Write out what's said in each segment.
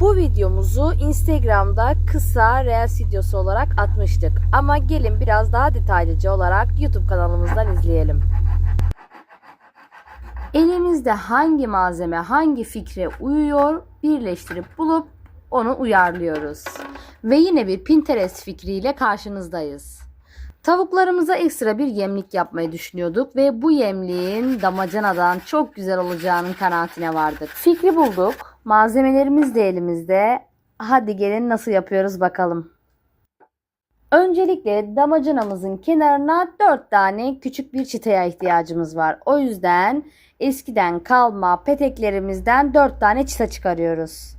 Bu videomuzu Instagram'da kısa Reels videosu olarak atmıştık. Ama gelin biraz daha detaylıca olarak YouTube kanalımızdan izleyelim. Elimizde hangi malzeme hangi fikre uyuyor birleştirip bulup onu uyarlıyoruz. Ve yine bir Pinterest fikriyle karşınızdayız. Tavuklarımıza ekstra bir yemlik yapmayı düşünüyorduk ve bu yemliğin damacanadan çok güzel olacağının kanaatine vardık. Fikri bulduk. Malzemelerimiz de elimizde. Hadi gelin nasıl yapıyoruz bakalım. Öncelikle damacanamızın kenarına 4 tane küçük bir çıtaya ihtiyacımız var. O yüzden eskiden kalma peteklerimizden 4 tane çıta çıkarıyoruz.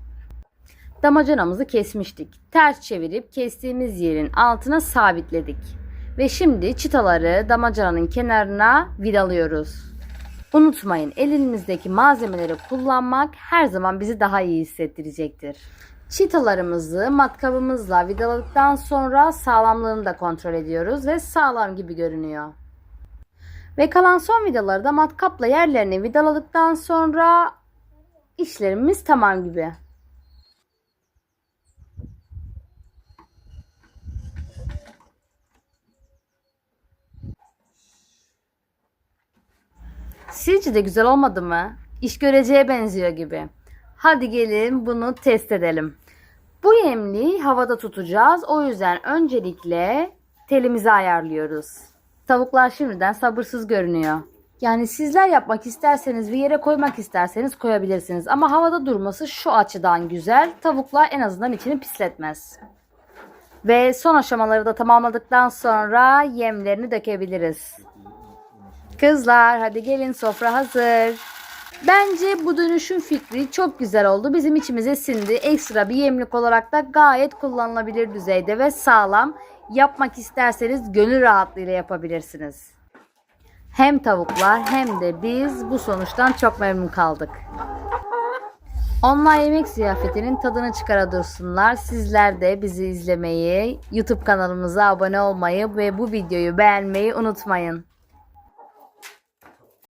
Damacanamızı kesmiştik. Ters çevirip kestiğimiz yerin altına sabitledik. Ve şimdi çıtaları damacananın kenarına vidalıyoruz. Unutmayın elinizdeki malzemeleri kullanmak her zaman bizi daha iyi hissettirecektir. Çitalarımızı matkabımızla vidaladıktan sonra sağlamlığını da kontrol ediyoruz ve sağlam gibi görünüyor. Ve kalan son vidaları da matkapla yerlerini vidaladıktan sonra işlerimiz tamam gibi. Sizce de güzel olmadı mı? İş göreceğe benziyor gibi. Hadi gelin bunu test edelim. Bu yemliği havada tutacağız. O yüzden öncelikle telimizi ayarlıyoruz. Tavuklar şimdiden sabırsız görünüyor. Yani sizler yapmak isterseniz ve yere koymak isterseniz koyabilirsiniz. Ama havada durması şu açıdan güzel. Tavuklar en azından içini pisletmez. Ve son aşamaları da tamamladıktan sonra yemlerini dökebiliriz. Kızlar hadi gelin sofra hazır. Bence bu dönüşüm fikri çok güzel oldu. Bizim içimize sindi. Ekstra bir yemlik olarak da gayet kullanılabilir düzeyde ve sağlam. Yapmak isterseniz gönül rahatlığıyla yapabilirsiniz. Hem tavuklar hem de biz bu sonuçtan çok memnun kaldık. Online yemek ziyafetinin tadını çıkara dursunlar. Sizler de bizi izlemeyi, YouTube kanalımıza abone olmayı ve bu videoyu beğenmeyi unutmayın.